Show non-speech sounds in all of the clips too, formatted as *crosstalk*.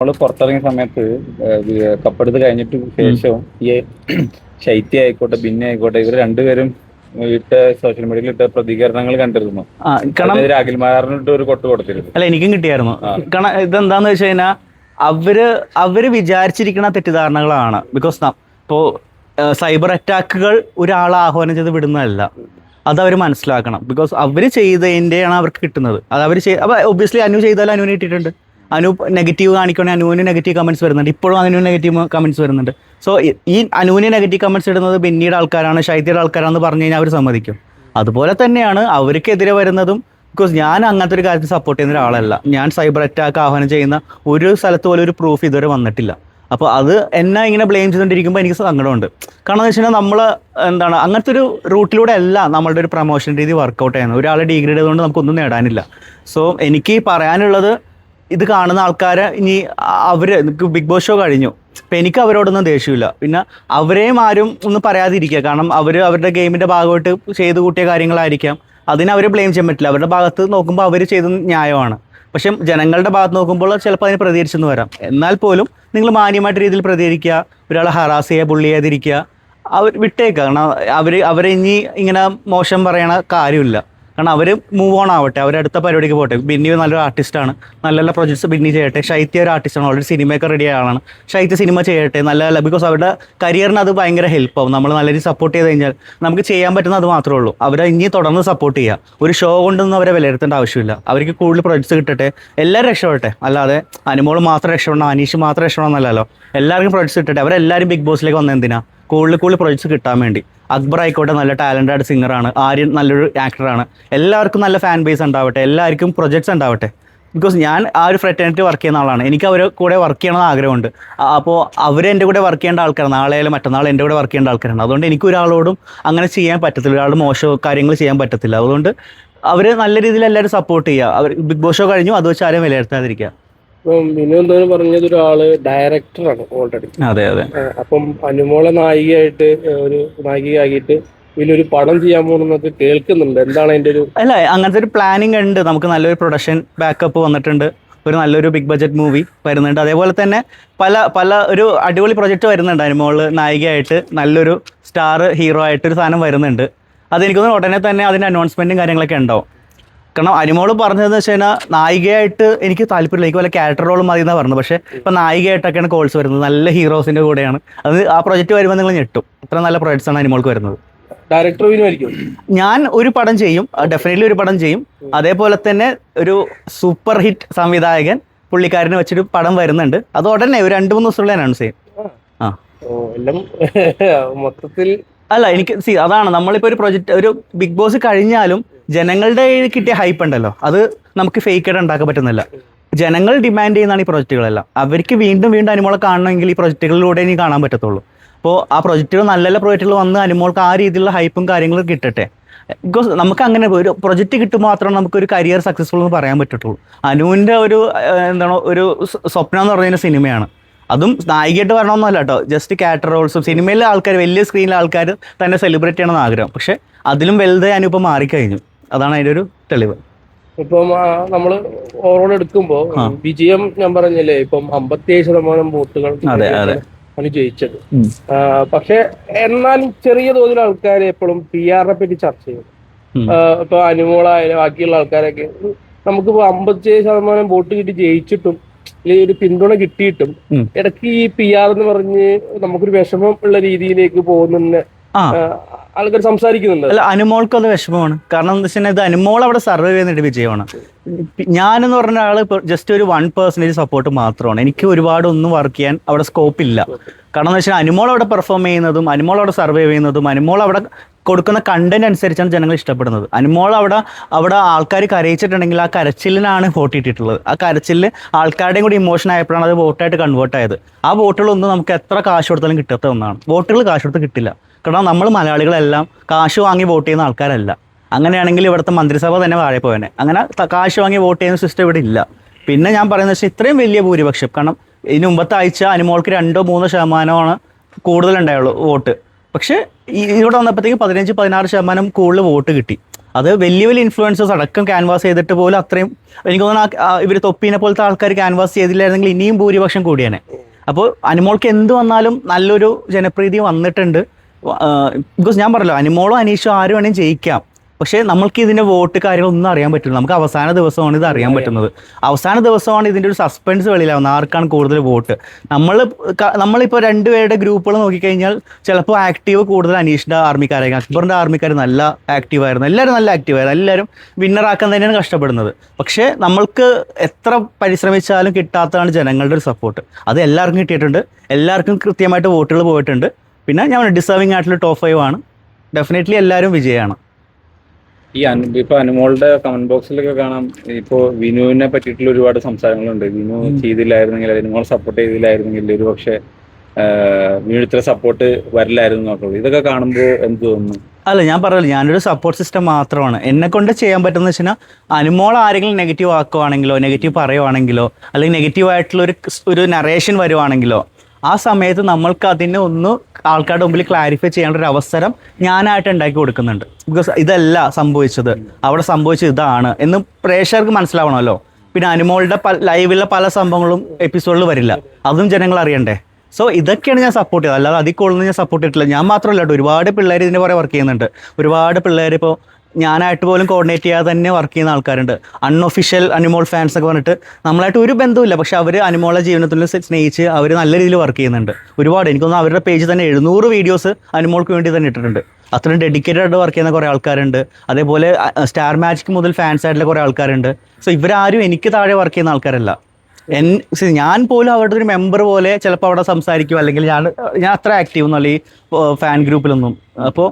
നമ്മൾ പുറത്തിറങ്ങിയ സമയത്ത് കപ്പെടുത്ത് കഴിഞ്ഞിട്ട് ശേഷവും ഈ ശൈത്യ ആയിക്കോട്ടെ ബിന്നി ആയിക്കോട്ടെ ഇവർ രണ്ടുപേരും ഇട്ട സോഷ്യൽ മീഡിയയിൽ ഇട്ട പ്രതികരണങ്ങൾ കണ്ടിരുന്നു. അഖിൽമാറിനിട്ട് ഒരു കൊട്ട് കൊടുത്തിരുന്നു. അല്ല എനിക്കും കിട്ടിയായിരുന്നു. കാരണം ഇതെന്താന്ന് വെച്ച് കഴിഞ്ഞാൽ അവർ അവർ വിചാരിച്ചിരിക്കുന്ന തെറ്റിദ്ധാരണകളാണ്. ബിക്കോസ് ഇപ്പോ സൈബർ അറ്റാക്കുകൾ ഒരാളെ ആഹ്വാനം ചെയ്ത് വിടുന്നതല്ല. അത് അവർ മനസ്സിലാക്കണം. ബിക്കോസ് അവർ ചെയ്തതിന്റെയാണ് അവർക്ക് കിട്ടുന്നത്. അത് അവർ ചെയ്ത് അപ്പോൾ ഒബ്വിയസ്ലി അനു ചെയ്താലും അനുവിന് കിട്ടിയിട്ടുണ്ട് അനു നെഗറ്റീവ് കാണിക്കണേ അനുവിന് നെഗറ്റീവ് കമൻസ് വരുന്നുണ്ട്. ഇപ്പോഴും അനുവിന് നെഗറ്റീവ് കമൻസ് വരുന്നുണ്ട്. സോ ഈ അനുവിന് നെഗറ്റീവ് കമൻസ് ഇടുന്നത് ബെന്നിയുടെ ആൾക്കാരാണ് ഷൈത്യയുടെ ആൾക്കാരാണെന്ന് പറഞ്ഞു കഴിഞ്ഞാൽ അവർ സമ്മതിക്കും. അതുപോലെ തന്നെയാണ് അവർക്കെതിരെ വരുന്നതും ബിക്കോസ് ഞാൻ അങ്ങനത്തെ ഒരു കാര്യത്തിൽ സപ്പോർട്ട് ചെയ്യുന്ന ഒരാളല്ല. ഞാൻ സൈബർ അറ്റാക്ക് ആഹ്വാനം ചെയ്യുന്ന ഒരു സ്ഥലത്ത് പോലും ഒരു പ്രൂഫ് ഇതുവരെ വന്നിട്ടില്ല. അപ്പോൾ അത് എന്നെ ഇങ്ങനെ ബ്ലെയിം ചെയ്തുകൊണ്ടിരിക്കുമ്പോൾ എനിക്ക് സങ്കടമുണ്ട്. കാരണം എന്ന് വെച്ചാൽ നമ്മൾ എന്താണ് അങ്ങനത്തെ ഒരു റൂട്ടിലൂടെ അല്ല നമ്മളുടെ ഒരു പ്രൊമോഷൻ രീതി വർക്കൗട്ട് ചെയ്യുന്നത്. ഒരാളെ ഡിഗ്രി ചെയ്തുകൊണ്ട് നമുക്കൊന്നും നേടാനില്ല. സോ എനിക്ക് പറയാനുള്ളത് ഇത് കാണുന്ന ആൾക്കാരെ ഇനി അവർ ബിഗ് ബോസ് ഷോ കഴിഞ്ഞു. അപ്പം എനിക്ക് അവരോടൊന്നും ദേഷ്യമില്ല. പിന്നെ അവരെയും ആരും ഒന്നും പറയാതിരിക്കുക. കാരണം അവർ അവരുടെ ഗെയിമിന്റെ ഭാഗമായിട്ട് ചെയ്തു കൂട്ടിയ കാര്യങ്ങളായിരിക്കാം. അതിനെ അവരെ ബ്ലെയിം ചെയ്യാൻ പറ്റില്ല. അവരുടെ ഭാഗത്ത് നോക്കുമ്പോൾ അവർ ചെയ്ത ന്യായമാണ്. പക്ഷേ ജനങ്ങളുടെ ഭാഗത്ത് നോക്കുമ്പോൾ ചിലപ്പോൾ അതിന് പ്രതികരിച്ചെന്ന് വരാം. എന്നാൽ പോലും നിങ്ങൾ മാന്യമായിട്ട് രീതിയിൽ പ്രതികരിക്കുക. ഒരാളെ ഹറാസ് ചെയ്യുക പുള്ളി ചെയ്യാതിരിക്കുക. അവർ വിട്ടേക്കുക കാരണം അവർ അവരെ ഇനി ഇങ്ങനെ മോശം പറയണ കാര്യമില്ല. കാരണം അവർ മൂവ് ഓൺ ആവട്ടെ. അവർ അടുത്ത പരിപാടിക്ക് പോട്ടെ. ബിന്നി നല്ലൊരു ആർട്ടിസ്റ്റാണ് നല്ല നല്ല പ്രൊജക്ട്സ് ബിന്നി ചെയ്യട്ടെ. ശൈത്യ ഒരു ആർട്ടിസ്റ്റാണ് ഓൾറെഡി സിനിമയൊക്കെ റെഡി ആളാണ്. ശൈത്യ സിനിമ ചെയ്യട്ടെ. നല്ല നല്ല ബിക്കോസ് അവരുടെ കരിയറിന് അത് ഭയങ്കര ഹെൽപ്പ് ആവും. നമ്മൾ നല്ല രീതിയിൽ സപ്പോർട്ട് ചെയ്ത് കഴിഞ്ഞാൽ നമുക്ക് ചെയ്യാൻ പറ്റുന്ന അത് മാത്രമേ ഉള്ളൂ. അവരെ ഇനി തുടർന്ന് സപ്പോർട്ട് ചെയ്യുക ഒരു ഷോ കൊണ്ടൊന്നും അവരെ വിലയിരുത്തേണ്ട ആവശ്യമില്ല. അവർക്ക് കൂടുതൽ പ്രൊജക്ട്സ് കിട്ടട്ടെ. എല്ലാവരും രക്ഷപ്പെടട്ടെ. അല്ലാതെ അനുമോൾ മാത്രം രക്ഷപ്പെടണം അനീഷ് മാത്രം രക്ഷപ്പെടണം എന്നല്ലല്ലോ. എല്ലാവർക്കും പ്രൊജക്ട്സ് കിട്ടട്ടെ. അവരെല്ലാവരും ബിഗ് ബോസിലേക്ക് വന്ന എന്തിനാ? കൂടുതൽ കൂടുതൽ പ്രൊജക്ട്സ് കിട്ടാൻ വേണ്ടി. അക്ബർ ആയിക്കോട്ടെ നല്ല ടാലന്റഡ് സിംഗറാണ് ആര്യൻ നല്ലൊരു ആക്ടറാണ് എല്ലാവർക്കും നല്ല ഫാൻ ബേസ് ഉണ്ടാവട്ടെ. എല്ലാവർക്കും പ്രൊജക്ട്സ് ഉണ്ടാവട്ടെ. ബിക്കോസ് ഞാൻ ആ ഒരു ഫ്രറ്റേണിറ്റി വർക്ക് ചെയ്യുന്ന ആളാണ്. എനിക്ക് അവരെ കൂടെ വർക്ക് ചെയ്യണമെന്ന് ആഗ്രഹമുണ്ട്. അപ്പോൾ അവർ എന്റെ കൂടെ വർക്ക് ചെയ്യേണ്ട ആൾക്കാരാണ്. നാളെ ആയാലും മറ്റന്നാൾ എന്റെ കൂടെ വർക്ക് ചെയ്യേണ്ട ആൾക്കാരാണ്. അതുകൊണ്ട് എനിക്ക് ഒരാളോടും അങ്ങനെ ചെയ്യാൻ പറ്റത്തില്ല. ഒരാൾ മോശം കാര്യങ്ങൾ ചെയ്യാൻ പറ്റത്തില്ല. അതുകൊണ്ട് അവർ നല്ല രീതിയിൽ എല്ലാവരും സപ്പോർട്ട് ചെയ്യുക. അവർ ബിഗ് ബോസ് ഷോ കഴിഞ്ഞു. അത് വെച്ച് ആരെയും വിലയിരുത്താതിരിക്കുക. വിനു എന്തോന്ന് പറഞ്ഞത്? ഒരാൾ ഡയറക്ടറാണ് ഓൾറെഡി അതെ അതെ. അപ്പം അനുമോളെ നായികയായിട്ട് ഒരു നായികയാക്കിയിട്ട് വലിയൊരു പടം ചെയ്യാൻ പോകുന്നൊക്കെ കേൾക്കുന്നുണ്ട്. എന്താണ് അതിന്റെ ഒരു അല്ല അങ്ങനത്തെ ഒരു പ്ലാനിങ് ഉണ്ട്. നമുക്ക് നല്ലൊരു പ്രൊഡക്ഷൻ ബാക്കപ്പ് വന്നിട്ടുണ്ട്. ഒരു നല്ലൊരു ബിഗ് ബജറ്റ് മൂവി വരുന്നുണ്ട്. അതേപോലെ തന്നെ പല പല ഒരു അടിപൊളി പ്രൊജക്റ്റ് വരുന്നുണ്ട് അനുമോൾ നായികയായിട്ട്. നല്ലൊരു സ്റ്റാർ ഹീറോ ആയിട്ട് ഒരു സാധനം വരുന്നുണ്ട്. അത് എനിക്കൊന്ന് ഉടനെ തന്നെ അതിന്റെ അനൗൺസ്മെന്റും കാര്യങ്ങളൊക്കെ ഉണ്ടാവും. കാരണം അനുമോൾ പറഞ്ഞതെന്ന് വെച്ച് കഴിഞ്ഞാൽ നായികയായിട്ട് എനിക്ക് താല്പര്യമില്ല. എനിക്ക് വല്ല ക്യാരക്ടർ റോൾ മതി എന്നാണ് പറഞ്ഞത്. പക്ഷേ ഇപ്പം നായികയായിട്ടൊക്കെയാണ് കോൾസ് വരുന്നത്. നല്ല ഹീറോസിന്റെ കൂടെയാണ്. അത് ആ പ്രൊജക്റ്റ് വരുമ്പോൾ നിങ്ങൾ ഞെട്ടും. ഇത്ര നല്ല പ്രൊജക്ട്സ് ആണ് അനിമോൾക്ക് വരുന്നത്. ഡയറക്ടർ ഞാൻ ഒരു പടം ചെയ്യും. ഡെഫിനറ്റ്ലി ഒരു പടം ചെയ്യും. അതേപോലെ തന്നെ ഒരു സൂപ്പർ ഹിറ്റ് സംവിധായകൻ പുള്ളിക്കാരനെ വെച്ചൊരു പടം വരുന്നുണ്ട്. അത് ഉടനെ ഒരു രണ്ട് മൂന്ന് ദിവസത്തിലുള്ള അനൗൺസ് ചെയ്യും. ആ. എല്ലാം *laughs* മൊത്തത്തിൽ അല്ല എനിക്ക് സി അതാണ്. നമ്മളിപ്പോൾ ഒരു പ്രൊജക്റ്റ് ഒരു ബിഗ് ബോസ് കഴിഞ്ഞാലും ജനങ്ങളുടെ കിട്ടിയ ഹൈപ്പ് ഉണ്ടല്ലോ. അത് നമുക്ക് ഫേക്ക് ആയിട്ട് ഉണ്ടാക്കാൻ പറ്റുന്നില്ല. ജനങ്ങൾ ഡിമാൻഡ് ചെയ്യുന്നതാണ് ഈ പ്രോജക്റ്റുകളെല്ലാം അവർക്ക് വീണ്ടും വീണ്ടും അനുമോളെ കാണണമെങ്കിൽ ഈ പ്രോജക്റ്റുകളിലൂടെ ഇനി കാണാൻ പറ്റത്തുള്ളൂ. അപ്പോൾ ആ പ്രോജക്റ്റുകൾ നല്ല നല്ല പ്രൊജക്റ്റുകൾ വന്ന് അനുമോൾക്ക് ആ രീതിയിലുള്ള ഹൈപ്പും കാര്യങ്ങളും കിട്ടട്ടെ. ബിക്കോസ് നമുക്ക് അങ്ങനെ ഒരു പ്രൊജക്റ്റ് കിട്ടുമ്പോൾ മാത്രമേ നമുക്കൊരു കരിയർ സക്സസ്ഫുൾ എന്ന് പറയാൻ പറ്റത്തുള്ളൂ. അനുവിന്റെ ഒരു എന്താണ് ഒരു സ്വപ്നം എന്ന് പറയുന്ന സിനിമയാണ്. അതും നായികയായിട്ട് വരണമെന്നല്ല കേട്ടോ. ജസ്റ്റ് ക്യാരക്ടർ റോൾസും സിനിമയിലെ ആൾക്കാർ വലിയ സ്ക്രീനിലെ ആൾക്കാർ തന്നെ സെലിബ്രേറ്റ് ചെയ്യണമെന്ന് ആഗ്രഹം. പക്ഷേ അതിലും വലുതായി അനുപ്പം മാറിക്കഴിഞ്ഞു. അതാണ് അതിന്റെ ഒരു തെളിവ്. ഇപ്പം നമ്മൾ നമ്മൾ ഓവറോൾ എടുക്കുമ്പോ വിജയം ഞാൻ പറഞ്ഞില്ലേ ഇപ്പം അമ്പത്തിയേഴ് ശതമാനം വോട്ടുകൾ അതെ, അതെ. ആണ് ജയിച്ചത്. പക്ഷെ എന്നാലും ചെറിയ തോതിൽ ആൾക്കാർ എപ്പോഴും പി ആറിനെ പറ്റി ചർച്ച ചെയ്യും. ഇപ്പൊ അനുമോളായാലും ബാക്കിയുള്ള ആൾക്കാരൊക്കെ നമുക്ക് അമ്പത്തിയേഴ് ശതമാനം വോട്ട് കിട്ടി ജയിച്ചിട്ടും അല്ലെങ്കിൽ ഒരു പിന്തുണ കിട്ടിയിട്ടും. ഇടയ്ക്ക് ഈ പി ആർ എന്ന് പറഞ്ഞ് നമുക്കൊരു വിഷമം ഉള്ള രീതിയിലേക്ക് പോകുന്ന ആൾക്കാർ സംസാരിക്കുന്നുണ്ട്. അല്ല അനുമോൾക്ക് അത് വിഷമമാണ്. കാരണം എന്താ വെച്ചാൽ ഇത് അനുമോൾ അവിടെ സർവൈവ് ചെയ്യുന്നൊരു വിജയമാണ്. ഞാനെന്ന് പറഞ്ഞ ആൾ ജസ്റ്റ് ഒരു വൺ പെർസെന്റേജ് സപ്പോർട്ട് മാത്രമാണ്. എനിക്ക് ഒരുപാട് ഒന്നും വർക്ക് ചെയ്യാൻ അവിടെ സ്കോപ്പ് ഇല്ല. കാരണം എന്ന് വെച്ചാൽ അനുമോൾ അവിടെ പെർഫോം ചെയ്യുന്നതും അനുമോൾ അവിടെ സർവേ ചെയ്യുന്നതും അനുമോൾ അവിടെ കൊടുക്കുന്ന കണ്ടന്റ് അനുസരിച്ചാണ് ജനങ്ങൾ ഇഷ്ടപ്പെടുന്നത്. അനുമോൾ അവിടെ അവിടെ ആൾക്കാർ കരയിച്ചിട്ടുണ്ടെങ്കിൽ ആ കരച്ചിലിനാണ് വോട്ട് ഇട്ടിട്ടുള്ളത് ആ കരച്ചിലിൽ ആൾക്കാരുടെയും കൂടി ഇമോഷൻ ആയപ്പോഴാണ് അത് വോട്ടായിട്ട് കൺവേർട്ട് ആയത്. ആ വോട്ടുകളൊന്നും നമുക്ക് എത്ര കാശ് കൊടുത്താലും കിട്ടാത്ത ഒന്നാണ്. വോട്ടുകൾ കാശ് കൊടുത്ത് കിട്ടില്ല. കാരണം നമ്മൾ മലയാളികളെല്ലാം കാശ് വാങ്ങി വോട്ട് ചെയ്യുന്ന ആൾക്കാരല്ല. അങ്ങനെയാണെങ്കിൽ ഇവിടുത്തെ മന്ത്രിസഭ തന്നെ വാഴപ്പോവനെ അങ്ങനെ കാശ് വാങ്ങി വോട്ട് ചെയ്യുന്ന സിസ്റ്റം ഇവിടെ ഇല്ല. പിന്നെ ഞാൻ പറയുന്നത് വെച്ചാൽ ഇത്രയും വലിയ ഭൂരിപക്ഷം. കാരണം ഇതിന് മുമ്പത്തെ ആഴ്ച അനുമോൾക്ക് രണ്ടോ മൂന്നോ ശതമാനമാണ് കൂടുതലുണ്ടായുള്ളൂ വോട്ട്. പക്ഷേ ഇവിടെ വന്നപ്പോഴത്തേക്ക് പതിനഞ്ച് പതിനാറ് ശതമാനം കൂടുതൽ വോട്ട് കിട്ടി. അത് വലിയ വലിയ ഇൻഫ്ലുവൻസേഴ്സ് അടക്കം ക്യാൻവാസ് ചെയ്തിട്ട് പോലും അത്രയും എനിക്ക് തോന്നുന്നു ഇവർ തൊപ്പീനെ പോലത്തെ ആൾക്കാർ ക്യാൻവാസ് ചെയ്തില്ലായിരുന്നെങ്കിൽ ഇനിയും ഭൂരിപക്ഷം കൂടിയാണ് അപ്പോൾ അനിമോൾക്ക് എന്ത് വന്നാലും നല്ലൊരു ജനപ്രീതി വന്നിട്ടുണ്ട്. ബിക്കോസ് ഞാൻ പറഞ്ഞല്ലോ അനിമോളും അനീഷും ആരും വേണേലും ജയിക്കാം. പക്ഷേ നമ്മൾക്ക് ഇതിന്റെ വോട്ട് കാര്യങ്ങളൊന്നും അറിയാൻ പറ്റില്ല. നമുക്ക് അവസാന ദിവസമാണ് ഇത് അറിയാൻ പറ്റുന്നത്. അവസാന ദിവസമാണ് ഇതിന്റെ ഒരു സസ്പെൻസ് വെളിയിലാവുന്നത്. ആർക്കാണ് കൂടുതൽ വോട്ട്? നമ്മൾ നമ്മളിപ്പോൾ രണ്ടുപേരുടെ ഗ്രൂപ്പുകൾ നോക്കിക്കഴിഞ്ഞാൽ ചിലപ്പോൾ ആക്റ്റീവ് കൂടുതൽ അനീഷിന്റെ ആർമിക്കാരായിരിക്കും. അക്ബറിന്റെ ആർമിക്കാർ നല്ല ആക്റ്റീവ് ആയിരുന്നു. എല്ലാവരും നല്ല ആക്റ്റീവ് ആയിരുന്നു. എല്ലാവരും വിന്നറാക്കാൻ തന്നെയാണ് കഷ്ടപ്പെടുന്നത്. പക്ഷേ നമ്മൾക്ക് എത്ര പരിശ്രമിച്ചാലും കിട്ടാത്തതാണ് ജനങ്ങളുടെ ഒരു സപ്പോർട്ട് അത് എല്ലാവർക്കും കിട്ടിയിട്ടുണ്ട്. എല്ലാവർക്കും കൃത്യമായിട്ട് വോട്ടുകൾ പോയിട്ടുണ്ട്. പിന്നെ ഞാൻ ഡിസേർവിംഗ് ആയിട്ടുള്ള ടോപ്പ് ഫൈവ് ആണ്. ഡെഫിനറ്റ്ലി എല്ലാവരും വിജയമാണ് ഈ അനു ഇപ്പൊ അനുമോളുടെ കമന്റ് ബോക്സിലൊക്കെ കാണാം. ഇപ്പോ വിനുവിനെ പറ്റിയിട്ടുള്ള ഒരുപാട് സംസാരങ്ങളുണ്ട്. വിനു ചെയ്തില്ലായിരുന്നെങ്കിൽ അനുമോൾ സപ്പോർട്ട് ചെയ്തില്ലായിരുന്നെങ്കിൽ ഒരു പക്ഷെ വിനു ഇത്ര സപ്പോർട്ട് വരില്ലായിരുന്നു നോക്കുള്ളൂ ഇതൊക്കെ കാണുമ്പോൾ എന്ത് തോന്നുന്നു? അല്ല ഞാൻ പറയല്ലോ ഞാനൊരു സപ്പോർട്ട് സിസ്റ്റം മാത്രമാണ്. എന്നെ കൊണ്ട് ചെയ്യാൻ പറ്റുന്ന വെച്ചാൽ അനുമോൾ ആരെങ്കിലും നെഗറ്റീവ് ആക്കുവാണെങ്കിലോ നെഗറ്റീവ് പറയുവാണെങ്കിലോ അല്ലെങ്കിൽ നെഗറ്റീവ് ആയിട്ടുള്ള ഒരു ഒരു നറേഷൻ വരുവാണെങ്കിലോ ആ സമയത്ത് നമ്മൾക്ക് അതിനെ ഒന്ന് ആൾക്കാരുടെ മുമ്പിൽ ക്ലാരിഫൈ ചെയ്യേണ്ട ഒരു അവസരം ഞാനായിട്ട് ഉണ്ടാക്കി കൊടുക്കുന്നുണ്ട്. ബിക്കോസ് ഇതല്ല സംഭവിച്ചത്. അവിടെ സംഭവിച്ചത് ഇതാണ് എന്ന് പ്രേക്ഷകർക്ക് മനസ്സിലാവണമല്ലോ. പിന്നെ അനുമോളുടെ ലൈവിലെ പല സംഭവങ്ങളും എപ്പിസോഡിൽ വരില്ല. അതും ജനങ്ങൾ അറിയണ്ടേ? സോ ഇതൊക്കെയാണ് ഞാൻ സപ്പോർട്ട് ചെയ്തത്. അല്ലാതെ അതിൽ കൂടുതൽ ഞാൻ സപ്പോർട്ട് ചെയ്തിട്ടില്ല. ഞാൻ മാത്രമല്ല കേട്ടോ. ഒരുപാട് പിള്ളേർ ഇതിന്റെ പുറകെ വർക്ക് ചെയ്യുന്നുണ്ട്. ഒരുപാട് പിള്ളേർ ഇപ്പോൾ ഞാനായിട്ട് പോലും കോർഡിനേറ്റ് ചെയ്യാതെ തന്നെ വർക്ക് ചെയ്യുന്ന ആൾക്കാരുണ്ട്. അൺഒഫീഷ്യൽ അനിമോൾ ഫാൻസ് ഒക്കെ പറഞ്ഞിട്ട് നമ്മളായിട്ട് ഒരു ബന്ധമില്ല പക്ഷെ അവർ അനിമോളെ ജീവിതത്തിൽ സ്നേഹിച്ച് അവർ നല്ല രീതിയിൽ വർക്ക് ചെയ്യുന്നുണ്ട്. ഒരുപാട്. എനിക്കൊന്നും അവരുടെ പേജ് തന്നെ എഴുന്നൂറ് വീഡിയോസ് അനിമോൾക്ക് വേണ്ടി തന്നെ ഇട്ടിട്ടുണ്ട്. അത്രയും ഡെഡിക്കേറ്റഡ് ആയിട്ട് വർക്ക് ചെയ്യുന്ന കുറേ ആൾക്കാരുണ്ട്. അതേപോലെ സ്റ്റാർ മാജിക് മുതൽ ഫാൻസ് ആയിട്ടുള്ള കുറേ ആൾക്കാരുണ്ട്. സോ ഇവരാരും എനിക്ക് താഴെ വർക്ക് ചെയ്യുന്ന ആൾക്കാരല്ല. ഞാൻ പോലും അവരുടെ ഒരു മെമ്പർ പോലെ ചിലപ്പോൾ അവിടെ സംസാരിക്കും. അല്ലെങ്കിൽ ഞാൻ ഞാൻ അത്ര ആക്റ്റീവ് ഒന്നുമല്ല ഈ ഫാൻ ഗ്രൂപ്പിലൊന്നും അപ്പോൾ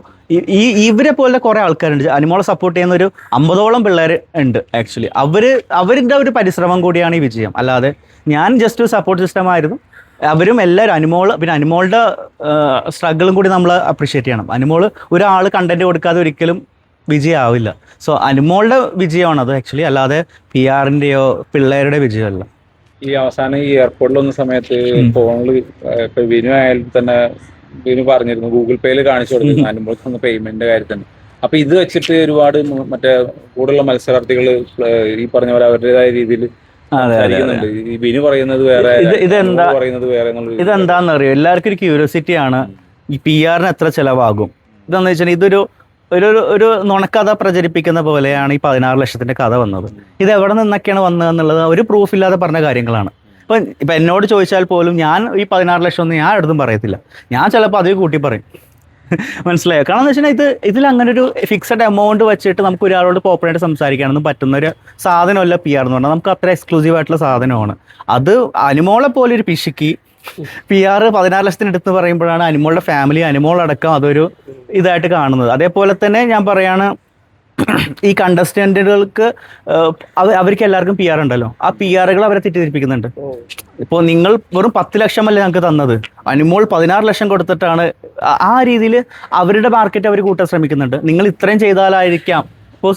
ഈ ഇവരെ പോലെ കുറേ ആൾക്കാരുണ്ട്. അനിമോളെ സപ്പോർട്ട് ചെയ്യുന്ന ഒരു അമ്പതോളം പിള്ളേർ ഉണ്ട് ആക്ച്വലി അവർ അവരുടെ ഒരു പരിശ്രമം കൂടിയാണ് ഈ വിജയം. അല്ലാതെ ഞാൻ ജസ്റ്റ് ഒരു സപ്പോർട്ട് സിസ്റ്റം ആയിരുന്നു. അവരും എല്ലാവരും അനിമോൾ പിന്നെ അനിമോളുടെ സ്ട്രഗിളും കൂടി നമ്മൾ അപ്രീഷിയേറ്റ് ചെയ്യണം. അനിമോൾ ഒരാൾ കണ്ടന്റ് കൊടുക്കാതെ ഒരിക്കലും വിജയമാവില്ല സോ അനിമോളുടെ വിജയമാണ് അത് ആക്ച്വലി അല്ലാതെ പി ആറിന്റെയോ പിള്ളേരുടെ വിജയമല്ല. ഈ അവസാനം ഈ എയർപോർട്ടിൽ വന്ന സമയത്ത് ഫോണിൽ ഇപ്പൊ വിനു ആയാലും തന്നെ വിനു പറഞ്ഞിരുന്നു ഗൂഗിൾ പേയിൽ കാണിച്ചു കൊടുത്തിരുന്നു അനുമോൾക്ക് തന്ന പേയ്മെന്റിന്റെ കാര്യത്തിന്. അപ്പൊ ഇത് വെച്ചിട്ട് ഒരുപാട് മറ്റേ കൂടുതലുള്ള മത്സരാർത്ഥികൾ ഈ പറഞ്ഞ പോലെ അവരുടേതായ രീതിയിൽ വിനു പറയുന്നത് വേറെ ഇതെന്താ പറയുന്നത് വേറെ അറിയോ എല്ലാവർക്കും ഒരു ക്യൂരിയോസിറ്റി ആണ് ഈ പി ആറിന് എത്ര ചെലവാകും. ഇതെന്ന് വെച്ചാൽ ഇതൊരു ഒരു ഒരു- നുണക്കഥ പ്രചരിപ്പിക്കുന്ന പോലെയാണ് ഈ പതിനാറ് ലക്ഷത്തിന്റെ കഥ വന്നത്. ഇത് എവിടെ നിന്നൊക്കെയാണ് വന്നത് എന്നുള്ളത് ഒരു പ്രൂഫ് ഇല്ലാതെ പറഞ്ഞ കാര്യങ്ങളാണ്. ഇപ്പൊ ഇപ്പൊ എന്നോട് ചോദിച്ചാൽ പോലും ഞാൻ ഈ പതിനാറ് ലക്ഷം ഒന്നും ഞാൻ എടുത്തും പറയത്തില്ല. ഞാൻ ചിലപ്പോൾ അതേ കൂട്ടി പറയും. *laughs* മനസ്സിലായോ? കാരണം എന്ന് ഇത് ഇതിൽ അങ്ങനെ ഒരു ഫിക്സഡ് എമൗണ്ട് വെച്ചിട്ട് നമുക്ക് ഒരാളോട് പോപ്പറായിട്ട് സംസാരിക്കാനൊന്നും പറ്റുന്ന ഒരു സാധനമല്ല പി ആർ എന്ന് പറഞ്ഞാൽ. നമുക്ക് അത്ര എക്സ്ക്ലൂസീവ് ആയിട്ടുള്ള സാധനമാണ്. അത് അനുമോളെ പോലെ ഒരു പിശുക്കി പി ആർ പതിനാറ് ലക്ഷത്തിന് എടുത്ത് പറയുമ്പോഴാണ് അനിമോളുടെ ഫാമിലി അനിമോൾ അടക്കം അതൊരു ഇതായിട്ട് കാണുന്നത്. അതേപോലെ തന്നെ ഞാൻ പറയാണ് ഈ കണ്ടസ്റ്റന്റുകൾക്ക് അവർക്ക് എല്ലാവർക്കും പി ആർ ഉണ്ടല്ലോ. ആ പി ആറുകൾ അവരെ തെറ്റിദ്ധരിപ്പിക്കുന്നുണ്ട്. ഇപ്പോൾ നിങ്ങൾ വെറും പത്ത് ലക്ഷമല്ലേ ഞങ്ങൾക്ക് തന്നത്. അനുമോൾ പതിനാറ് ലക്ഷം കൊടുത്തിട്ടാണ് ആ- രീതിയിൽ അവരുടെ മാർക്കറ്റ് അവർ കൂട്ടാൻ ശ്രമിക്കുന്നുണ്ട്. നിങ്ങൾ ഇത്രയും ചെയ്താലായിരിക്കാം. ഇപ്പോൾ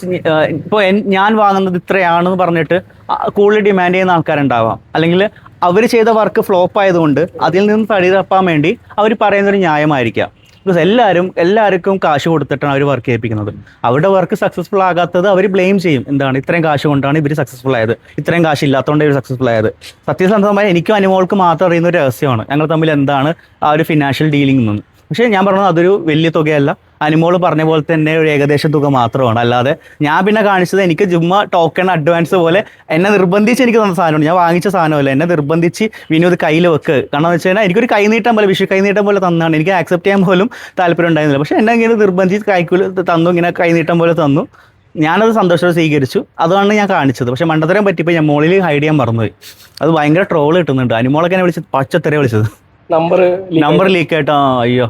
ഇപ്പോൾ ഞാൻ വാങ്ങുന്നത് ഇത്രയാണെന്ന് പറഞ്ഞിട്ട് കൂടുതൽ ഡിമാൻഡ് ചെയ്യുന്ന ആൾക്കാരുണ്ടാവാം. അല്ലെങ്കിൽ അവർ ചെയ്ത വർക്ക് ഫ്ലോപ്പ് ആയതുകൊണ്ട് അതിൽ നിന്ന് തടി തപ്പാൻ വേണ്ടി അവർ പറയുന്നൊരു ന്യായമായിരിക്കാം. ബിക്കോസ് എല്ലാവരും എല്ലാവർക്കും കാശ് കൊടുത്തിട്ടാണ് അവർ വർക്ക് ചെയ്യിപ്പിക്കുന്നത് അവരുടെ വർക്ക് സക്സസ്ഫുൾ ആകാത്തത് അവർ ബ്ലെയിം ചെയ്യും. എന്താണ്? ഇത്രയും കാശ് കൊണ്ടാണ് ഇവർ സക്സസ്ഫുൾ ആയത്. ഇത്രയും കാശ് ഇല്ലാത്തതുകൊണ്ട് ഇവർ സക്സസ്ഫുൾ ആയത്. സത്യസന്ധമായി എനിക്കും അനുമോൾക്ക് മാത്രം അറിയുന്ന ഒരു രഹസ്യമാണ്. ഞങ്ങൾ തമ്മിൽ എന്താണ് ആ ഒരു ഫിനാൻഷ്യൽ ഡീലിംഗ് എന്ന് പക്ഷേ ഞാൻ പറഞ്ഞത് അതൊരു വലിയ തുകയല്ല. അനിമോൾ പറഞ്ഞ പോലെ തന്നെ ഒരു ഏകദേശ തുക മാത്രമാണ്. അല്ലാതെ ഞാൻ പിന്നെ കാണിച്ചത് എനിക്ക് ജുമ്മ ടോക്കൺ അഡ്വാൻസ് പോലെ എന്നെ നിർബന്ധിച്ച് എനിക്ക് തന്ന സാധനമാണ്. ഞാൻ വാങ്ങിച്ച സാധനമല്ല. എന്നെ നിർബന്ധിച്ച് വിനോദ് കയ്യിൽ വെക്ക്. കാരണം എന്ന് വെച്ച് കഴിഞ്ഞാൽ എനിക്കൊരു കൈനീട്ടം പോലെ വിഷു കൈനീട്ടം പോലെ തന്നാണ്. എനിക്ക് ആക്സെപ്റ്റ് ചെയ്യാൻ പോലും താല്പര്യം ഉണ്ടായിരുന്നില്ല. പക്ഷേ എന്നെ ഇങ്ങനെ നിർബന്ധിച്ച് കൈക്കുൽ തന്നു ഇങ്ങനെ കൈനീട്ടം പോലെ തന്നു. ഞാനത് സന്തോഷത്തോടെ സ്വീകരിച്ചു. അതാണ് ഞാൻ കാണിച്ചത്. പക്ഷേ മണ്ടത്തരം പറ്റിയപ്പോൾ ഞാൻ മോളിൽ ഹൈഡ് ചെയ്യാൻ മറന്നുപോയി. അത് ഭയങ്കര ട്രോൾ കിട്ടുന്നുണ്ട്. അനുമോളൊക്കെ എന്നെ വിളിച്ചത് പച്ചത്തരെ വിളിച്ചത്. നമ്പർ നമ്പർ ലീക്ക് ആയിട്ടോ. അയ്യോ.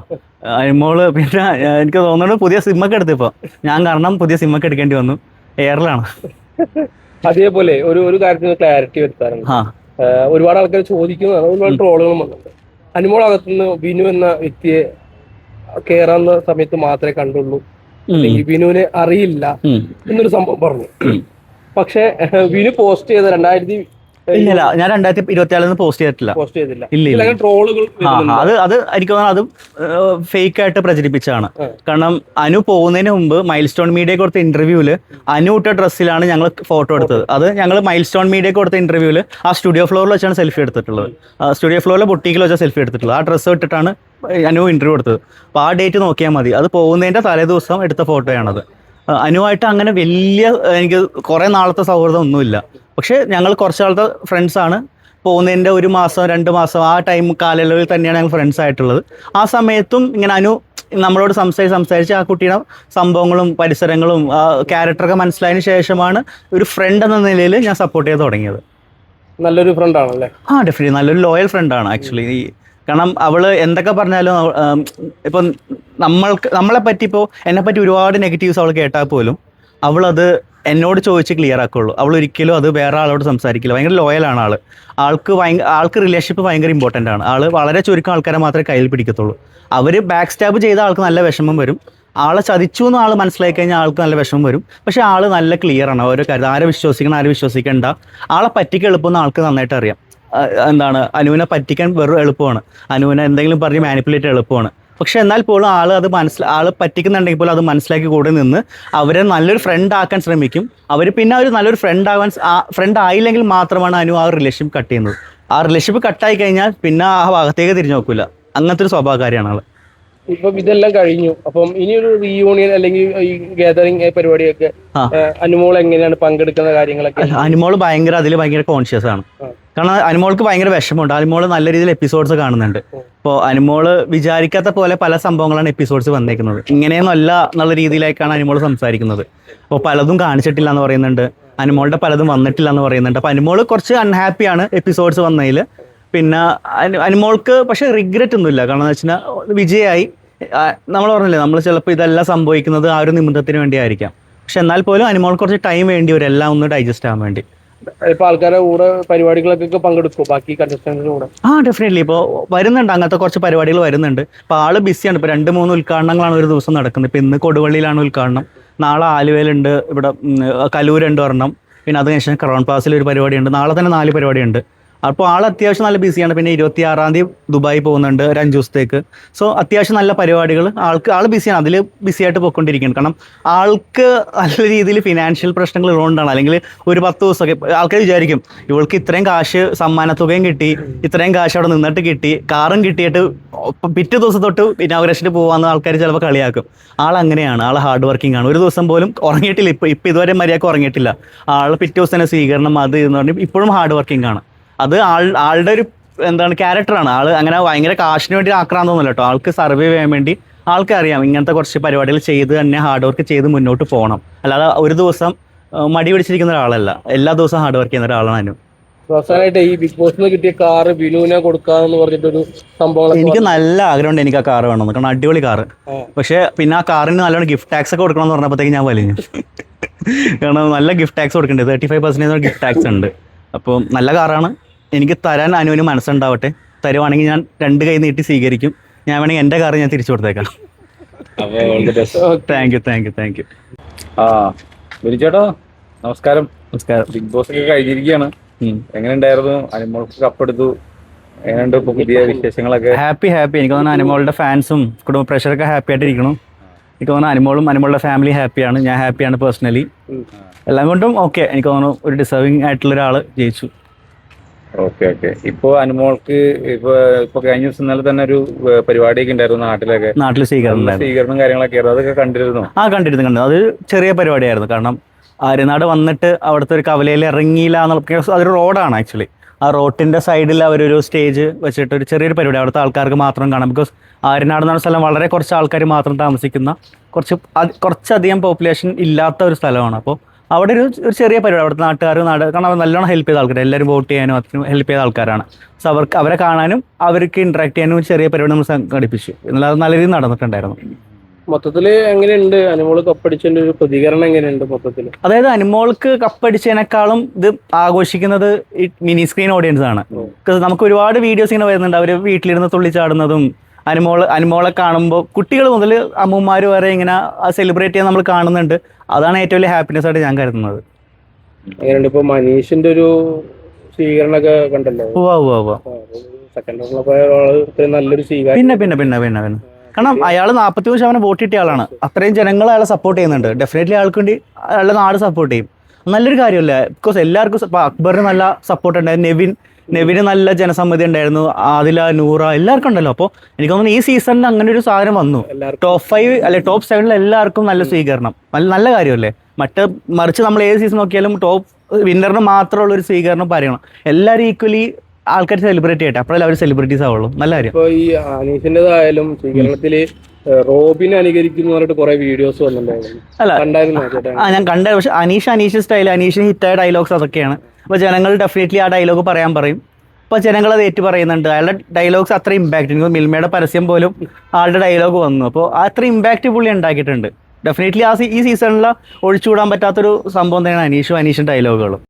മോൾ പിന്നെ എനിക്ക് തോന്നുന്നു പുതിയ സിമ്മൊക്കെ എടുത്തിപ്പോ ഞാൻ കാരണം പുതിയ സിമ്മൊക്കെ എടുക്കേണ്ടി വന്നു. എയറിലാണ് അതേപോലെ ഒരു ഒരു കാര്യത്തിൽ ക്ലാരിറ്റി വരുത്താറുണ്ട് ഒരുപാട് ആൾക്കാർ ചോദിക്കുന്നതാണ് ഒരുപാട് ട്രോളുകളും വന്നിട്ടുണ്ട്. അനുമോൾ അകത്തുനിന്ന് ബിനു എന്ന വ്യക്തിയെ കേറാവുന്ന സമയത്ത് മാത്രമേ കണ്ടുള്ളൂ. ബിനുവിനെ അറിയില്ല എന്നൊരു സംഭവം പറഞ്ഞു. പക്ഷെ ബിനു പോസ്റ്റ് ചെയ്ത രണ്ടായിരത്തി ഇല്ല ഞാൻ രണ്ടായിരത്തി ഇരുപത്തിയാലിൽ നിന്ന് പോസ്റ്റ് ചെയ്തിട്ടില്ല. പോസ്റ്റ് ചെയ്തില്ല ഇല്ല ട്രോളുകൾ അത് അത് എനിക്ക് തോന്നുന്നു അതും ഫേക്ക് ആയിട്ട് പ്രചരിപ്പിച്ചാണ് കാരണം അനു പോകുന്നതിന് മുമ്പ് മൈൽ സ്റ്റോൺ മീഡിയ കൊടുത്ത ഇന്റർവ്യൂൽ അനു ഇട്ട ഡ്രസ്സിലാണ് ഞങ്ങൾ ഫോട്ടോ എടുത്തത്. അത് ഞങ്ങൾ മൈൽ സ്റ്റോൺ മീഡിയ കൊടുത്ത ഇന്റർവ്യൂൽ ആ സ്റ്റുഡിയോ ഫ്ലോറിൽ വെച്ചാണ് സെൽഫി എടുത്തിട്ടുള്ളത്. സ്റ്റുഡിയോ ഫ്ലോറിലെ ബൊട്ടീക്കിൽ വെച്ചാൽ സെൽഫി എടുത്തിട്ടുള്ളത്. ആ ഡ്രസ്സ് ഇട്ടിട്ടാണ് അനു ഇന്റർവ്യൂ എടുത്തത് അപ്പോൾ ആ ഡേറ്റ് നോക്കിയാൽ മതി. അത് പോകുന്നതിന്റെ തലേ ദിവസം എടുത്ത ഫോട്ടോയാണത് അനുവായിട്ട് അങ്ങനെ വലിയ എനിക്ക് കുറേ നാളത്തെ സൗഹൃദം ഒന്നുമില്ല. പക്ഷേ ഞങ്ങൾ കുറച്ച് നാളത്തെ ഫ്രണ്ട്സാണ് പോകുന്നതിന്റെ ഒരു മാസം രണ്ട് മാസം ആ ടൈം കാലയളവിൽ തന്നെയാണ് ഞങ്ങൾ ഫ്രണ്ട്സ് ആയിട്ടുള്ളത്. ആ സമയത്തും ഇങ്ങനെ അനു നമ്മളോട് സംസാരിച്ച് സംസാരിച്ച് ആ കുട്ടിയുടെ സംഭവങ്ങളും പരിസരങ്ങളും ആ ക്യാരക്ടറൊക്കെ മനസ്സിലായതിന് ശേഷമാണ് ഒരു ഫ്രണ്ട് എന്ന നിലയിൽ ഞാൻ സപ്പോർട്ട് ചെയ്ത് തുടങ്ങിയത്. നല്ലൊരു ഫ്രണ്ട് ആണല്ലേ? ആ ഡെഫിനറ്റ്ലി നല്ലൊരു ലോയൽ ഫ്രണ്ടാണ് ആക്ച്വലി കാരണം അവൾ എന്തൊക്കെ പറഞ്ഞാലും ഇപ്പൊ നമ്മൾ ഇപ്പം നമ്മൾക്ക് നമ്മളെ പറ്റി ഇപ്പോൾ എന്നെ പറ്റി ഒരുപാട് നെഗറ്റീവ്സ് അവൾ കേട്ടാൽ പോലും അവളത് എന്നോട് ചോദിച്ച് ക്ലിയർ ആക്കുള്ളൂ. അവൾ ഒരിക്കലും അത് വേറെ ആളോട് സംസാരിക്കില്ല. ഭയങ്കര ലോയലാണ് ആൾ. ആൾക്ക് ആൾക്ക് റിലേഷൻഷിപ്പ് ഭയങ്കര ഇമ്പോർട്ടന്റ് ആണ്. ആൾ വളരെ ചുരുക്കം ആൾക്കാരെ മാത്രമേ കയ്യിൽ പിടിക്കത്തുള്ളൂ. അവർ ബാക്ക് സ്റ്റാബ് ചെയ്ത ആൾക്ക് നല്ല വിഷമം വരും. ആളെ ചതിച്ചു എന്ന് ആൾ മനസ്സിലാക്കി കഴിഞ്ഞാൽ ആൾക്ക് നല്ല വിഷമം വരും. പക്ഷേ ആൾ നല്ല ക്ലിയർ ആണ്. ഓരോ കാര്യം ആരെ വിശ്വസിക്കണം ആരെ വിശ്വസിക്കണ്ട. ആളെ പറ്റിക്ക് എളുപ്പം ആൾക്ക് നന്നായിട്ട് അറിയാം. എന്താണ് അനുവിനെ പറ്റിക്കാൻ വെറും എളുപ്പമാണ്. അനുവിനെ എന്തെങ്കിലും പറഞ്ഞ് മാനിപ്പുലേറ്റ് എളുപ്പമാണ്. പക്ഷെ എന്നാൽ പോലും ആൾ അത് മനസ്സിൽ ആൾ പറ്റിക്കുന്നുണ്ടെങ്കിൽ പോലും അത് മനസ്സിലാക്കി കൂടെ നിന്ന് അവരെ നല്ലൊരു ഫ്രണ്ട് ആക്കാൻ ശ്രമിക്കും. അവർ പിന്നെ ഒരു നല്ലൊരു ഫ്രണ്ട് ആവാൻ ഫ്രണ്ട് ആയില്ലെങ്കിൽ മാത്രമാണ് അനു ആ റിലേഷൻഷിപ്പ് കട്ട് ചെയ്യുന്നത്. ആ റിലേഷൻഷിപ്പ് കട്ടായി കഴിഞ്ഞാൽ പിന്നെ ആ ഭാഗത്തേക്ക് തിരിഞ്ഞു നോക്കില്ല അങ്ങനത്തെ ഒരു സ്വഭാവകാരിയാണ് ആൾ ഇപ്പം ഇതെല്ലാം കഴിഞ്ഞു. അപ്പം ഇനി ഒരു റീയൂണിയൻ അല്ലെങ്കിൽ ഈ ഗാദറിംഗ് പരിപാടിയൊക്കെ ആ. ഏഹ്, അനുമോൾ എങ്ങനെയാണ് പങ്കെടുക്കുന്ന കാര്യങ്ങളൊക്കെ? അനുമോൾ ഭയങ്കര അതിൽ ഭയങ്കര കോൺഷ്യസ് ആണ്. ആ. കാരണം അനുമോൾക്ക് ഭയങ്കര വിഷമമുണ്ട്. അനുമോൾ നല്ല രീതിയിൽ എപ്പിസോഡ്സ് കാണുന്നുണ്ട്. അപ്പോൾ അനുമോൾ വിചാരിക്കാത്ത പോലെ പല സംഭവങ്ങളാണ് എപ്പിസോഡ്സ് വന്നേക്കുന്നത്. ഇങ്ങനെയൊന്നല്ല എന്നുള്ള രീതിയിലേക്കാണ് അനുമോൾ സംസാരിക്കുന്നത്. അപ്പോൾ പലതും കാണിച്ചിട്ടില്ല എന്ന് പറയുന്നുണ്ട്. അനുമോളുടെ പലതും വന്നിട്ടില്ല എന്ന് പറയുന്നുണ്ട്. അപ്പോൾ അനുമോൾ കുറച്ച് അൺഹാപ്പിയാണ് എപ്പിസോഡ്സ് വന്നതിൽ പിന്നെ അനു അനുമോൾക്ക് പക്ഷേ റിഗ്രറ്റ് ഒന്നുമില്ല. കാരണം എന്ന് വെച്ചാൽ വിജയമായി നമ്മൾ പറഞ്ഞില്ലേ നമ്മൾ ചിലപ്പോൾ ഇതെല്ലാം സംഭവിക്കുന്നത് ആ ഒരു നിമിത്തത്തിന് വേണ്ടിയായിരിക്കാം. പക്ഷെ എന്നാൽ പോലും അനിമോൾ കുറച്ച് ടൈം വേണ്ടി വരും എല്ലാം ഒന്ന് ഡൈജസ്റ്റ് ആവാൻ വേണ്ടി. ഇപ്പൊ ആൾക്കാരെ കൂടെ പരിപാടികളൊക്കെ പങ്കെടുക്കും ബാക്കി കൂടെ. ആ ഡെഫിനറ്റ്ലി ഇപ്പോൾ വരുന്നുണ്ട് അങ്ങനത്തെ കുറച്ച് പരിപാടികൾ വരുന്നുണ്ട്. ഇപ്പോൾ ആൾ ബിസിയാണ് ഇപ്പോൾ രണ്ട് മൂന്ന് ഉദ്ഘാടനങ്ങളാണ് ഒരു ദിവസം നടക്കുന്നത്. ഇപ്പോൾ ഇന്ന് കൊടുവള്ളിയിലാണ് ഉദ്ഘാടനം. നാളെ ആലുവയിലുണ്ട് ഇവിടെ കലൂരുണ്ട് ഒരെണ്ണം. പിന്നെ അതിനുശേഷം ക്രൗൺ പാസിൽ ഒരു പരിപാടിയുണ്ട്. നാളെ തന്നെ നാല് പരിപാടിയുണ്ട്. അപ്പോൾ ആൾ അത്യാവശ്യം നല്ല ബിസിയാണ്. പിന്നെ ഇരുപത്തി ആറാം തീയതി ദുബായി പോകുന്നുണ്ട് ഒരു അഞ്ച് ദിവസത്തേക്ക് സോ അത്യാവശ്യം നല്ല പരിപാടികൾ. ആൾക്ക് ആൾ ബിസിയാണ്. അതിൽ ബിസിയായിട്ട് ആയിട്ട് പോയിക്കൊണ്ടിരിക്കുകയാണ്. കാരണം ആൾക്ക് നല്ല രീതിയിൽ ഫിനാൻഷ്യൽ പ്രശ്നങ്ങൾ ഉള്ളതുകൊണ്ടാണ്. അല്ലെങ്കിൽ ഒരു പത്ത് ദിവസമൊക്കെ ആൾക്കാർ വിചാരിക്കും ഇവൾക്ക് ഇത്രയും കാശ് സമ്മാനത്തുകയും കിട്ടി ഇത്രയും കാശ് അവിടെ നിന്നിട്ട് കിട്ടി കാറും കിട്ടിയിട്ട് പിറ്റേ ദിവസം തൊട്ട് ഇനാഗ്രേഷന് പോകാമെന്ന് ആൾക്കാർ ചിലപ്പോൾ കളിയാക്കും. ആൾ അങ്ങനെയാണ്. ആൾ ഹാർഡ് വർക്കിംഗ് ആണ്. ഒരു ദിവസം പോലും ഉറങ്ങിയിട്ടില്ല. ഇപ്പോൾ ഇപ്പോൾ ഇതുവരെ മര്യാദയ്ക്ക് ഉറങ്ങിയിട്ടില്ല. ആൾ പിറ്റേ ദിവസം തന്നെ സ്വീകരണം അത് എന്ന് പറഞ്ഞാൽ ഇപ്പോഴും ഹാർഡ് വർക്കിംഗ് ആണ്. അത് ആൾ ആളുടെ ഒരു എന്താണ് ക്യാരക്ടറാണ് ആൾ അങ്ങനെ ഭയങ്കര കാശിന് വേണ്ടി ആക്രാന്തമൊന്നുമില്ല കേട്ടോ ആൾക്ക് സർവേ ചെയ്യാൻ വേണ്ടി ആൾക്കറിയാം ഇങ്ങനത്തെ കുറച്ച് പരിപാടികൾ ചെയ്ത് തന്നെ ഹാർഡ് വർക്ക് ചെയ്ത് മുന്നോട്ട് പോകണം അല്ലാതെ ഒരു ദിവസം മടി പിടിച്ചിരിക്കുന്ന ഒരാളല്ല. എല്ലാ ദിവസവും ഹാർഡ് വർക്ക് ചെയ്യുന്ന ഒരാളാണ് അനു. അവസാനമായിട്ട് ഈ ബിഗ് ബോസിൽ കിട്ടിയ കാറ് ബിനുവിനെ കൊടുക്കാന്ന് പറഞ്ഞിട്ടൊരു സംഭവം എനിക്ക് നല്ല ആഗ്രഹമുണ്ട് എനിക്ക് ആ കാറ് വേണം കാരണം അടിപൊളി കാറ് പക്ഷെ പിന്നെ ആ കാറിന് നല്ലോണം ഗിഫ്റ്റ് ടാക്സ് ഒക്കെ കൊടുക്കണം എന്ന് പറഞ്ഞപ്പോഴത്തേക്ക് ഞാൻ വലിഞ്ഞു. *laughs* കാരണം നല്ല ഗിഫ്റ്റ് ടാക്സ് കൊടുക്കണ്ടേ thirty five percentage gift tax ഉണ്ട്. അപ്പോൾ നല്ല കാറാണ് എനിക്ക് തരാൻ അനുവിന് മനസ്സുണ്ടാവട്ടെ. തരുവാണെങ്കിൽ ഞാൻ രണ്ട് കൈ നീട്ടി സ്വീകരിക്കും. ഞാൻ വേണമെങ്കിൽ എന്റെ കാറ് ഞാൻ തിരിച്ചു കൊടുത്തേക്കാം. Thank you thank you thank you ആ വിളിച്ചേട്ടോ നമസ്കാരം. നമസ്കാരം. ബിഗ് ബോസ് ഒക്കെ കഴിഞ്ഞിരിക്കുകയാണ്. എങ്ങനെ എങ്ങനെയുണ്ടായിരുന്നു അനുമോൾക്ക് കപ്പെടുത്തു എങ്ങനെയുണ്ട് പുതിയ വിശേഷങ്ങളൊക്കെ? ഹാപ്പി ഹാപ്പി എനിക്ക് തോന്നുന്നു അനിമോളുടെ ഫാൻസും കുടുംബ പ്രഷറൊക്കെ ഹാപ്പി ആയിട്ടിരിക്കണം എനിക്ക് തോന്നുന്നു അനിമോളും അനിമോളുടെ ഫാമിലി ഹാപ്പിയാണ് ഞാൻ ഹാപ്പിയാണ് പേഴ്സണലി എല്ലാം കൊണ്ടും ഓക്കെ എനിക്ക് തോന്നുന്നു ഒരു ഡിസേർവിങ് ആയിട്ടുള്ള ഒരാൾ ജയിച്ചു. Okay okay. ഇപ്പൊ അനുമോൾക്ക് ഇപ്പൊ ഇപ്പൊ കഴിഞ്ഞ ദിവസം ഇന്നലെ തന്നെ ഒരു പരിപാടിയൊക്കെ ഉണ്ടായിരുന്നു നാട്ടിലൊക്കെ. നാട്ടിൽ സ്വീകരണം സ്വീകരണം കാര്യങ്ങളൊക്കെ ആയിരുന്നു. അതൊക്കെ കണ്ടിരുന്നു? ആ കണ്ടിരുന്നു കണ്ടു അത് ചെറിയ പരിപാടിയായിരുന്നു. കാരണം ആര്യനാട് വന്നിട്ട് അവിടുത്തെ ഒരു കവലയിൽ ഇറങ്ങിയില്ല എന്നുള്ള അതൊരു റോഡാണ് ആക്ച്വലി. ആ റോട്ടിന്റെ സൈഡിൽ അവരൊരു സ്റ്റേജ് വെച്ചിട്ട് ഒരു ചെറിയൊരു പരിപാടി. അവിടുത്തെ ആൾക്കാർക്ക് മാത്രം കാണാം. ബിക്കോസ് ആര്യനാട് എന്ന സ്ഥലം വളരെ കുറച്ച് ആൾക്കാർ മാത്രം താമസിക്കുന്ന കുറച്ച് കുറച്ചധികം പോപ്പുലേഷൻ ഇല്ലാത്ത ഒരു സ്ഥലമാണ്. അപ്പോൾ അവിടെ ഒരു ഒരു ചെറിയ പരിപാടി. അവിടുത്തെ നാട്ടുകാർ നാട് കാരണം അവർ നല്ലോണം ഹെൽപ്പ് ചെയ്ത ആൾക്കാർ എല്ലാവരും വോട്ട് ചെയ്യാനും അതിനും ഹെൽപ്പ് ചെയ്ത ആൾക്കാരാണ്. സോ അവർക്ക് അവരെ കാണാനും അവർക്ക് ഇൻട്രാക്ട് ചെയ്യാനും ചെറിയ പരിപാടി നമ്മൾ സംഘടിപ്പിച്ചു. എന്നാൽ അത് നല്ല രീതിയിൽ നടന്നിട്ടുണ്ടായിരുന്നു. മൊത്തത്തിൽ എങ്ങനെയുണ്ട്? അനുമോൾ കപ്പടിച്ചതിന്റെ ഒരു പ്രതികരണം എങ്ങനെയുണ്ട് മൊത്തത്തിൽ? അതായത് അനുമോൾക്ക് കപ്പടിച്ചതിനേക്കാളും ഇത് ആഘോഷിക്കുന്നത് ഈ മിനി സ്ക്രീൻ ഓഡിയൻസ് ആണ്. നമുക്ക് ഒരുപാട് വീഡിയോസ് ഇങ്ങനെ വരുന്നുണ്ട്. അവർ വീട്ടിലിരുന്ന് തുള്ളിച്ചാടുന്നതും അനുമോൾ അനുമോളെ കാണുമ്പോൾ കുട്ടികൾ മുതൽ അമ്മൂമാർ വരെ ഇങ്ങനെ സെലിബ്രേറ്റ് ചെയ്യാൻ നമ്മൾ കാണുന്നുണ്ട്. അതാണ് ഏറ്റവും വലിയ ഹാപ്പിനെസ് ആയിട്ട് ഞാൻ കരുതുന്നത്. ഇപ്പൊ മനീഷിന്റെ ഒരു സ്വീകരണമൊക്കെ കണ്ടല്ലോ? നല്ലൊരു പിന്നെ പിന്നെ പിന്നെ പിന്നെ പിന്നെ. കാരണം അയാൾ നാൽപ്പത്തി മൂന്ന് ശതമാനം വോട്ട് കിട്ടിയ ആളാണ്. അത്രയും ജനങ്ങൾ അയാളെ സപ്പോർട്ട് ചെയ്യുന്നുണ്ട്. ഡെഫിനറ്റ്ലി അയാൾക്ക് വേണ്ടി അയാളുടെ നാട് സപ്പോർട്ട് ചെയ്യും. നല്ലൊരു കാര്യമല്ലേ. ബിക്കോസ് എല്ലാവർക്കും അക്ബറിന് നല്ല സപ്പോർട്ട് ഉണ്ടായിരുന്നു നെവിൻ നെവിന് നല്ല ജനസമ്മതി ഉണ്ടായിരുന്നു. ആദില നൂറ എല്ലാവർക്കും ഉണ്ടല്ലോ. അപ്പോൾ എനിക്ക് തോന്നുന്നു ഈ സീസണിൽ അങ്ങനെ ഒരു സാധനം വന്നു. ടോപ്പ് ഫൈവ് അല്ലെ ടോപ്പ് സെവനിൽ എല്ലാവർക്കും നല്ല സ്വീകരണം. നല്ല നല്ല കാര്യമല്ലേ? മറ്റ് മറിച്ച് നമ്മൾ ഏത് സീസൺ നോക്കിയാലും ടോപ്പ് വിന്നറിന് മാത്രമുള്ള ഒരു സ്വീകരണം പറയണം. എല്ലാവരും ഈക്വലി ആൾക്കാർ സെലിബ്രേറ്റ് ചെയ്യട്ടെ. അപ്പോഴല്ലേ അവർ സെലിബ്രിറ്റീസ് ആവുള്ളൂ. നല്ല കാര്യം. ഇപ്പൊ ഈ അനീഷിന്റെതായാലും സ്വീകരണത്തിൽ റോബിനെ അനുകരിക്കുന്നു പറഞ്ഞിട്ട് കുറെ വീഡിയോസ് വന്നിട്ടുണ്ടായിരുന്നു. ആ ഞാൻ കണ്ട പക്ഷെ അനീഷ് അനീഷ് സ്റ്റൈൽ അനീഷ് ഹിറ്റായ ഡയലോഗ്സ് അതൊക്കെയാണ്. അപ്പൊ ജനങ്ങൾ ഡെഫിനറ്റ്ലി ആ ഡയലോഗ് പറയാൻ പറയും. അപ്പൊ ജനങ്ങൾ അത് ഏറ്റു പറയുന്നുണ്ട്. അയാളുടെ ഡയലോഗ്സ് അത്ര ഇമ്പാക്റ്റ് എനിക്ക് മിൽമയുടെ പരസ്യം പോലും ആളുടെ ഡയലോഗ് വന്നു. അപ്പോൾ അത്ര ഇമ്പാക്റ്റ് പുള്ളി ഉണ്ടാക്കിയിട്ടുണ്ട്. ഡെഫിനറ്റ്ലി ആ ഈ സീസണിൽ ഒഴിച്ചുകൂടാൻ പറ്റാത്തൊരു സംഭവം തന്നെയാണ് അനീഷും അനീഷും ഡയലോഗുകളും